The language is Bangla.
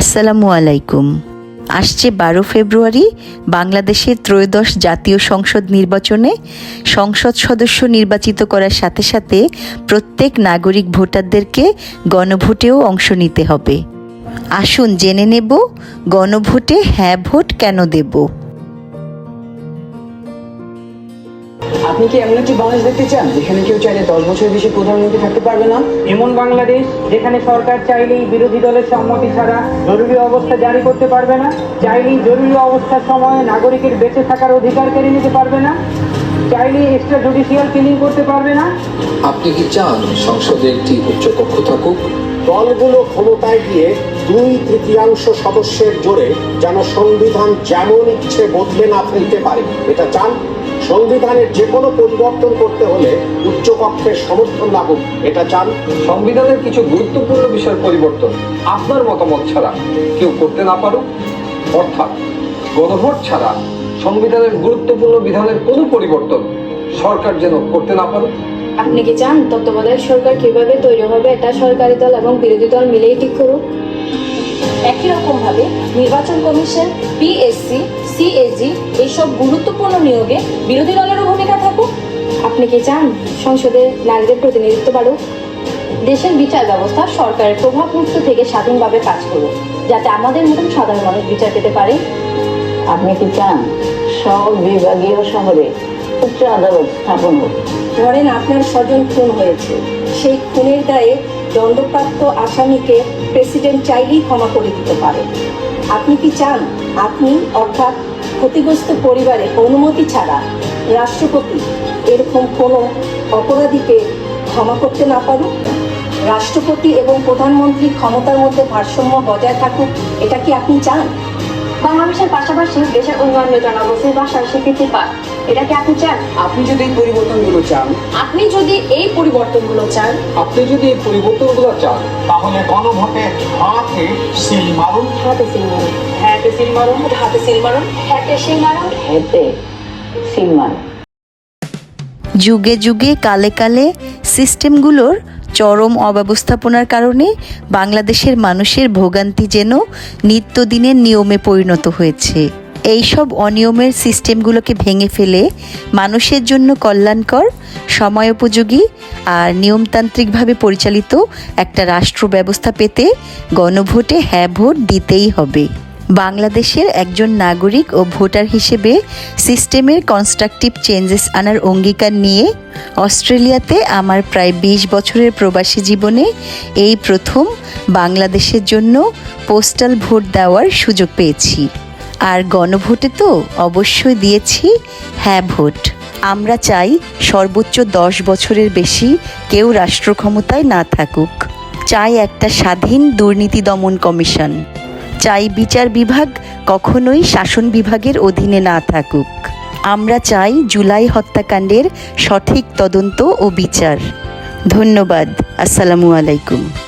আসসালামু আলাইকুম। আসছে বারো ফেব্রুয়ারি, বাংলাদেশের ত্রয়োদশ জাতীয় সংসদ নির্বাচনে সংসদ সদস্য নির্বাচিত করার সাথে সাথে প্রত্যেক নাগরিক ভোটারদেরকে গণভোটেও অংশ নিতে হবে। আসুন জেনে নেব গণভোটে হ্যাঁ ভোট কেন দেব। আপনি কি এমন একটি বাংলাদেশ দেখতে চান যেখানে কেউ চাইলে দশ বছরের বেশি প্রধানমন্ত্রী থাকতে পারবে না? এমন বাংলাদেশ যেখানে সরকার চাইলেই বিরোধী দলের সম্মতি ছাড়া জরুরি অবস্থা জারি করতে পারবে না চাইলেই জরুরি অবস্থার সময় নাগরিকের বেঁচে থাকার অধিকার কেড়ে নিতে পারবে না চাইলেই এক্সট্রা জুডিশিয়াল কিলিং করতে পারবে না। আপনি কি চান সংসদে একটি উচ্চকক্ষ থাকুক? দলগুলো ক্ষমতায় গিয়ে দুই তৃতীয়াংশ সদস্যের জোরে যেন সংবিধান যেমন ইচ্ছে বদলে না ফেলতে পারে। এটা চান? সংবিধানের যে কোনো পরিবর্তন করতে হলে উচ্চকক্ষের সমর্থন লাগুক। এটা চান? সংবিধানের কিছু গুরুত্বপূর্ণ বিষয়ের পরিবর্তন আপনার মতামত ছাড়া কেউ করতে না পারুক। অর্থাৎ গণভোট ছাড়া সংবিধানের গুরুত্বপূর্ণ বিধানের কোনো পরিবর্তন সরকার যেন করতে না পারুক। আপনি কি চান তত্ত্বাবধায়ক সরকার কীভাবে তৈরি হবে এটা সরকারি দল এবং বিরোধী দল মিলেই ঠিক করুক? একই রকমভাবে নির্বাচন কমিশন পিএসসি সিএজি এইসব গুরুত্বপূর্ণ নিয়োগে বিরোধী দলেরও ভূমিকা থাকুক। আপনি কি চান সংসদে নারীদের প্রতিনিধিত্ব বাড়ুক? দেশের বিচার ব্যবস্থা সরকারের প্রভাবমুক্ত থেকে স্বাধীনভাবে কাজ করুক, যাতে আমাদের মতন সাধারণ মানুষ বিচার পেতে পারে। আপনি কি চান সব বিভাগীয় শহরে উচ্চ আদালত স্থাপন হোক। ধরেন আপনার স্বজন খুন হয়েছে। সেই খুনের দায়ে দণ্ডপ্রাপ্ত আসামিকে প্রেসিডেন্ট চাইলেই ক্ষমা করে দিতে পারে আপনি কি চান? আপনি অর্থাৎ ক্ষতিগ্রস্ত পরিবারের অনুমতি ছাড়া রাষ্ট্রপতি এরকম কোনো অপরাধীকে ক্ষমা করতে না পারুক? রাষ্ট্রপতি এবং প্রধানমন্ত্রী ক্ষমতার মধ্যে ভারসাম্য বজায় থাকুক, এটা কি আপনি চান? বাংলাদেশের পাশাপাশি দেশের অন্যান্য জনগোষ্ঠীর ভাষার স্বীকৃতি পায়। এটা কি আপনি চান? আপনি যদি এই পরিবর্তনগুলো চান। আপনি যদি এই পরিবর্তনগুলো চান। আপনি যদি এই পরিবর্তনগুলো চান তাহলে গণভোটে হাতে সিল মারুন। হাতে সিল মারুন। হাতে সিল মারুন। হাতে সিল মারুন। হাতে সিল মারুন। এতে সিলমান যুগে যুগে কালে কালে সিস্টেমগুলোর চরম অব্যবস্থাপনার কারণে বাংলাদেশের মানুষের ভোগান্তি যেন নিত্যদিনের নিয়মে পরিণত হয়েছে। এইসব অনিয়মের সিস্টেমগুলোকে ভেঙে ফেলে মানুষের জন্য কল্যাণকর, সময়োপযোগী আর নিয়মতান্ত্রিকভাবে পরিচালিত একটা রাষ্ট্র ব্যবস্থা পেতে গণভোটে হ্যাঁ ভোট দিতেই হবে। বাংলাদেশের একজন নাগরিক ও ভোটার হিসেবে সিস্টেমের কনস্ট্রাকটিভ চেঞ্জেস আনার অঙ্গীকার নিয়ে অস্ট্রেলিয়াতে আমার প্রায় বিশ বছরের প্রবাসী জীবনে এই প্রথম বাংলাদেশের জন্য পোস্টাল ভোট দেওয়ার সুযোগ পেয়েছি। আর গণভোটে তো অবশ্যই দিয়েছি হ্যাঁ ভোট। আমরা চাই সর্বোচ্চ দশ বছরের বেশি কেউ রাষ্ট্র ক্ষমতায় না থাকুক। চাই একটা স্বাধীন দুর্নীতি দমন কমিশন। চাই বিচার বিভাগ, কখনোই শাসন বিভাগের অধীনে না থাকুক। আমরা চাই জুলাই হত্যাকাণ্ডের সঠিক তদন্ত ও বিচার। ধন্যবাদ। আসসালামু আলাইকুম।